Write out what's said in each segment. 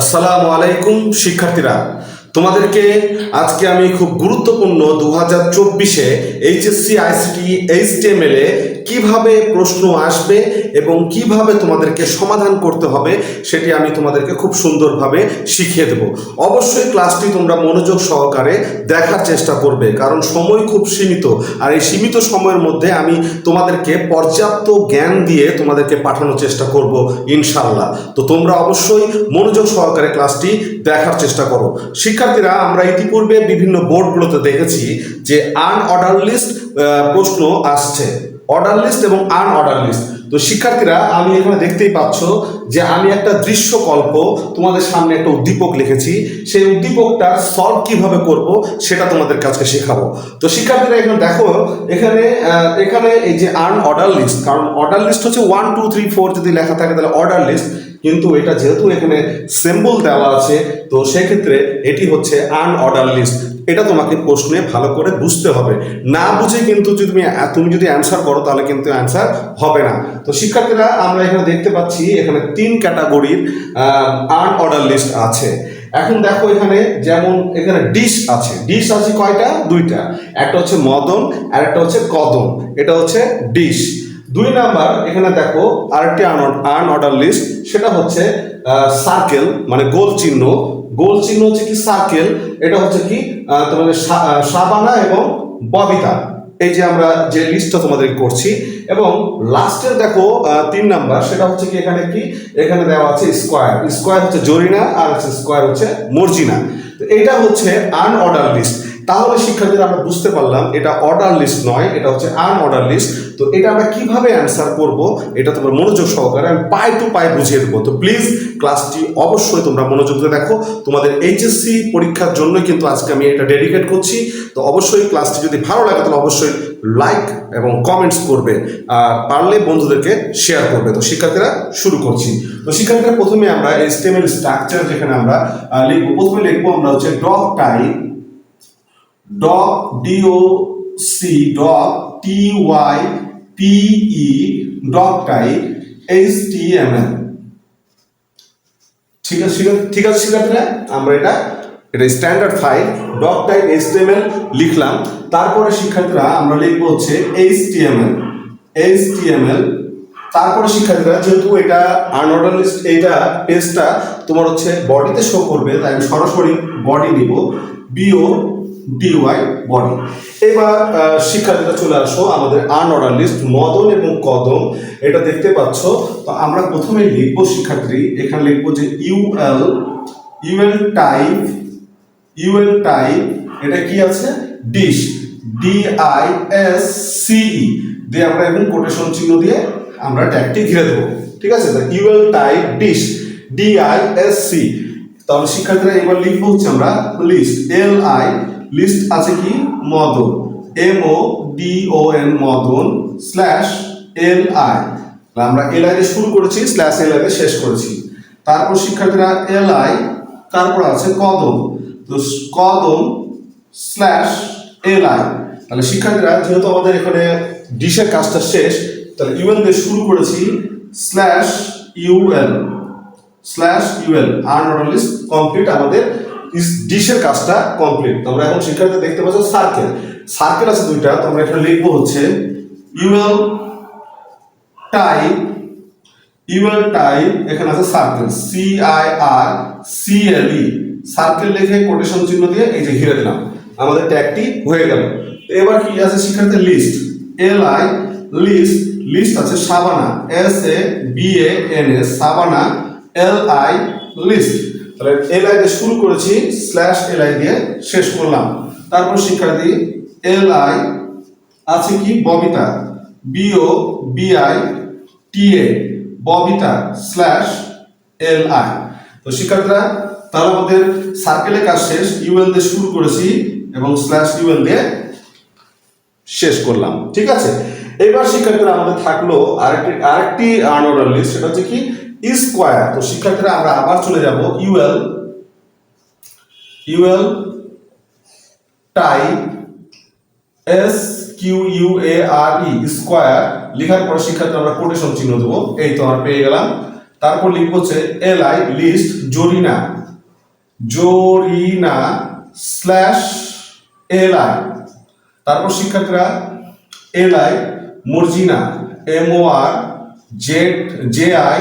আসসালামু আলাইকুম শিক্ষার্থীরা। তোমাদেরকে আজকে আমি খুব গুরুত্বপূর্ণ দু হাজার চব্বিশে এইচএসসি, আইসিটি, এইচটিএমএল কীভাবে প্রশ্ন আসবে এবং কীভাবে তোমাদেরকে সমাধান করতে হবে সেটি আমি তোমাদেরকে খুব সুন্দরভাবে শিখিয়ে দেব। অবশ্যই ক্লাসটি তোমরা মনোযোগ সহকারে দেখার চেষ্টা করবে, কারণ সময় খুব সীমিত। আর এই সীমিত সময়ের মধ্যে আমি তোমাদেরকে পর্যাপ্ত জ্ঞান দিয়ে তোমাদেরকে পাঠানোর চেষ্টা করব ইনশাল্লাহ তো তোমরা অবশ্যই মনোযোগ সহকারে ক্লাসটি দেখার চেষ্টা করো। শিক্ষার্থীরা, আমরা ইতিপূর্বে বিভিন্ন বোর্ডগুলোতে দেখেছি যে আনঅর্ডার লিস্ট প্রশ্ন আসছে। অর্ডার লিস্ট এবং আনঅর্ডার লিস্ট তো শিক্ষার্থীরা, আমি এখানে দেখতেই পাচ্ছ যে আমি একটা দৃশ্যকল্প তোমাদের সামনে একটা উদ্দীপক লিখেছি। সেই উদ্দীপকটা সলভ কীভাবে করব সেটা তোমাদের কাছে শেখাবো। তো শিক্ষার্থীরা, এখানে দেখো, এখানে এখানে এই যে আন অর্ডার লিস্ট কারণ অর্ডার লিস্ট হচ্ছে ওয়ান টু থ্রি ফোর যদি লেখা থাকে তাহলে অর্ডার লিস্ট কিন্তু এটা যেহেতু এখানে সিম্বল দেওয়া আছে, তো সেক্ষেত্রে এটি হচ্ছে আন অর্ডার লিস্ট এটা তোমাকে প্রশ্নে ভালো করে বুঝতে হবে। না বুঝে কিন্তু যদি তুমি যদি অ্যান্সার করো তাহলে কিন্তু অ্যান্সার হবে না। তো শিক্ষার্থীরা, আমরা এখানে দেখতে পাচ্ছি এখানে তিন ক্যাটাগরির আন অর্ডার লিস্ট আছে। এখন দেখো এখানে যেমন এখানে ডিশ আছে। ডিশ আছে কয়টা? দুইটা। একটা হচ্ছে মদন আর একটা হচ্ছে কদম। এটা হচ্ছে ডিশ। দুই নাম্বার, এখানে দেখো আরেকটি আন অর্ডার লিস্ট। সেটা হচ্ছে সার্কেল মানে গোল চিহ্ন। গোল চিহ্ন হচ্ছে কি সার্কেল? এটা হচ্ছে কি তোমাদের সাবানা এবং ববিতা। এই যে আমরা যে লিস্টটা তোমাদের করছি, এবং লাস্টের দেখো তিন নাম্বার, সেটা হচ্ছে কি এখানে কি? এখানে দেওয়া আছে স্কোয়ার স্কোয়ার হচ্ছে জরিনা, আর হচ্ছে স্কোয়ার হচ্ছে মর্জিনা। তো এটা হচ্ছে আনঅর্ডার লিস্ট তাহলে শিক্ষার্থীরা আমরা বুঝতে পারলাম এটা অর্ডার লিস্ট নয়, এটা হচ্ছে আনঅর্ডার লিস্ট তো এটা আমরা কীভাবে অ্যান্সার করব? এটা তোমরা মনোযোগ সহকারে আমি পাই টু পাই বুঝিয়ে দেবো। তো প্লিজ ক্লাসটি অবশ্যই তোমরা মনোযোগ দিয়ে দেখো। তোমাদের এইচএসসি পরীক্ষার জন্যই কিন্তু আজকে আমি এটা ডেডিকেট করছি। তো অবশ্যই ক্লাসটি যদি ভালো লাগে, তাহলে অবশ্যই লাইক এবং কমেন্টস করবে। আর পারলে বন্ধুদেরকে শেয়ার করবে। তো শিক্ষার্থীরা শুরু করছি। তো শিক্ষার্থীরা প্রথমে আমরা এস্টেমের স্ট্রাকচার যেখানে আমরা লিখব, প্রথমে লিখব আমরা হচ্ছে doc type doc D O C doc T Y P E doc type H T M L ঠিক আছে ঠিক আছে শিক্ষার্থীরা আমরা এটা এটা standard file doc type HTML লিখলাম। তারপরে শিক্ষার্থীরা আমরা লিখব হচ্ছে এইচটিএমএল এইচটিএমএল তারপরে শিক্ষার্থীরা, যেহেতু এটা আনঅর্ডার লিস্ট এইটা পেজটা তোমার হচ্ছে বডিতে শো করবে, তাই আমি সরাসরি বডি নিব। বিও ডিওয়াই বডি এবার শিক্ষার্থীরা চলে আসো আমাদের আনঅর্ডার লিস্ট মদন এবং কদম। এটা দেখতে পাচ্ছ। তো আমরা প্রথমে লিখব, শিক্ষার্থী, এখানে লিখব যে UL UL type UL type এটা কি আছে? ডিশ আই এস সিই দিয়ে আমরা এবং কোটেশন চিহ্ন দিয়ে আমরা ট্যাগটি ঘিরে দেবো। ঠিক আছে? UL type disc I S C তাহলে শিক্ষার্থীরা এবার লিখব হচ্ছে আমরা লিস্ট এল আই লিস্ট আছে কি? Madan M O D O N Madan slash L I আমরা এল আই শুরু করেছি স্ল্যাশ এল আই শেষ করেছি। তারপর শিক্ষার্থীরা এল আই তারপর আছে কদম। তো কদম স্ল্যাশ এল আই তাহলে শিক্ষার্থীরা, যেহেতু আমাদের এখানে ডিশের কাজটা শেষ, তাহলে ইউএল দিয়ে শুরু করেছি স্ল্যাশ ইউএল স্ল্যাশ ইউএল আর নট লিস্ট কমপ্লিট আমাদের ডিশের কাজটা কমপ্লিট তোমরা এখন শিক্ষার্থী দেখতে পাচ্ছ সার্কেল সার্কেল আছে দুইটা, তোমরা এখানে লিখব হচ্ছে ইউএল টাইপ ইউএল টাইপ এখানে আছে circle C I R C L E circle লিখে কোটেশন চিহ্ন দিয়ে এই যে ঘিরে দিলাম। আমাদের ট্যাগটি হয়ে গেল। এবার কি আছে শিক্ষার্থী list L I list list আছে Sabana S A B A N S Sabana L I list তাহলে এল আই দিয়ে শুরু করেছি স্ল্যাশ এল আই দিয়ে শেষ করলাম। তারপর শিক্ষার্থী এল আই আছে কি? Babita. B O B I T A Babita slash L I তো শিক্ষার্থীরা, তাহলে আমাদের সার্কেলের কাজ শেষ ইউএল দিয়ে শুরু করেছি এবং স্ল্যাশ ইউএল দিয়ে শেষ করলাম। ঠিক আছে? এবার শিক্ষার্থীরা আমাদের থাকল আরেকটি আরেকটি আনঅর্ডার লিস্ট সেটা হচ্ছে কি? স্কোয়ার, তো শিক্ষার্থীরা, আমরা আবার চলে যাব UL UL type S Q U A R E square লেখার পর শিক্ষার্থী আমরা কোটেশন চিহ্ন দেবো। এই তো আমরা পেয়ে গেলাম। তারপর লিখব হচ্ছে L I list Zarina Zarina slash L I তারপর শিক্ষার্থীরা L I Morjina M O R Z J I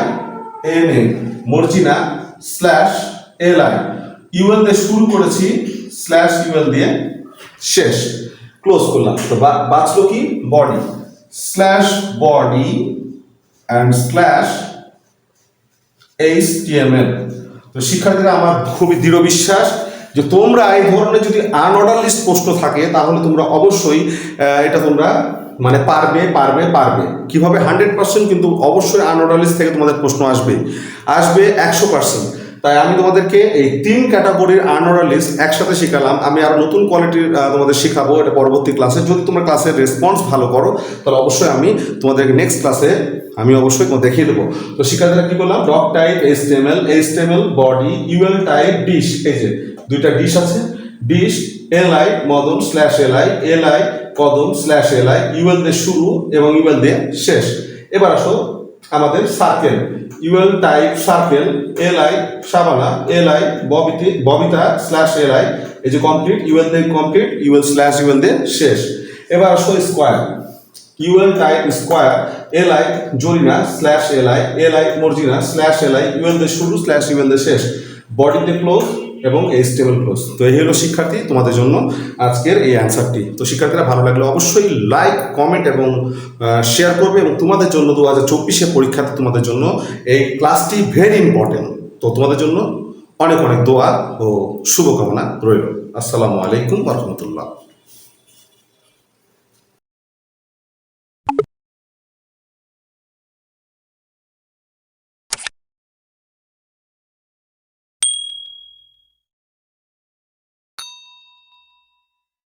N A Morjina slash L I UL দিয়ে শুরু করেছি স্ল্যাশ ইউএল দিয়ে শেষ। ক্লোজ করলাম। তো বাঁচলো কি? Body slash body and slash HTML তো শিক্ষার্থীরা, আমার খুবই দৃঢ় বিশ্বাস যে তোমরা এই ধরনের যদি আনঅর্ডার লিস্ট প্রশ্ন থাকে, তাহলে তোমরা অবশ্যই এটা তোমরা মানে পারবে পারবে পারবে। কীভাবে হান্ড্রেড পার্সেন্ট কিন্তু অবশ্যই আনঅর্ডার থেকে তোমাদের প্রশ্ন আসবে। আসবে একশো পার্সেন্ট তাই আমি তোমাদেরকে এই তিন ক্যাটাগরির আনঅর্ডার একসাথে শেখালাম। আমি আরও নতুন কোয়ালিটির তোমাদের শেখাবো এটা পরবর্তী ক্লাসে যদি তোমরা ক্লাসের রেসপন্স ভালো করো, তাহলে অবশ্যই আমি তোমাদেরকে নেক্সট ক্লাসে আমি অবশ্যই দেখিয়ে দেবো। তো শিক্ষার্থীরা কি করলাম? Doc type HTML HTML body UL type disc এই যে দুইটা ডিশ আছে। Disc LI Madan slash LI LI Kadam slash LI UL দিয়ে শুরু এবং ইউএল দিয়ে শেষ। এবার আসো আমাদের circle UL type circle LI Sabana LI Babita Babita slash LI এই যে কমপ্লিট ইউএল দিয়ে কমপ্লিট ইউএল স্ল্যাশ ইউএল দিয়ে শেষ। এবার আসো square UL type square LI Zarina slash LI LI Morjina slash LI UL দিয়ে শুরু স্ল্যাশ ইউএল দিয়ে শেষ। বডিতে ক্লোজ এবং এইচটিএমএল ক্লোজ তো এই হলো শিক্ষার্থী তোমাদের জন্য আজকের এই অ্যান্সারটি তো শিক্ষার্থীরা ভালো লাগলে অবশ্যই লাইক কমেন্ট এবং শেয়ার করবে এবং তোমাদের জন্য দু হাজার চব্বিশে পরীক্ষাতে তোমাদের জন্য এই ক্লাসটি ভেরি ইম্পর্টেন্ট তো তোমাদের জন্য অনেক অনেক দোয়া ও শুভকামনা রইল। আসসালামু আলাইকুম রহমতুল্লাহ।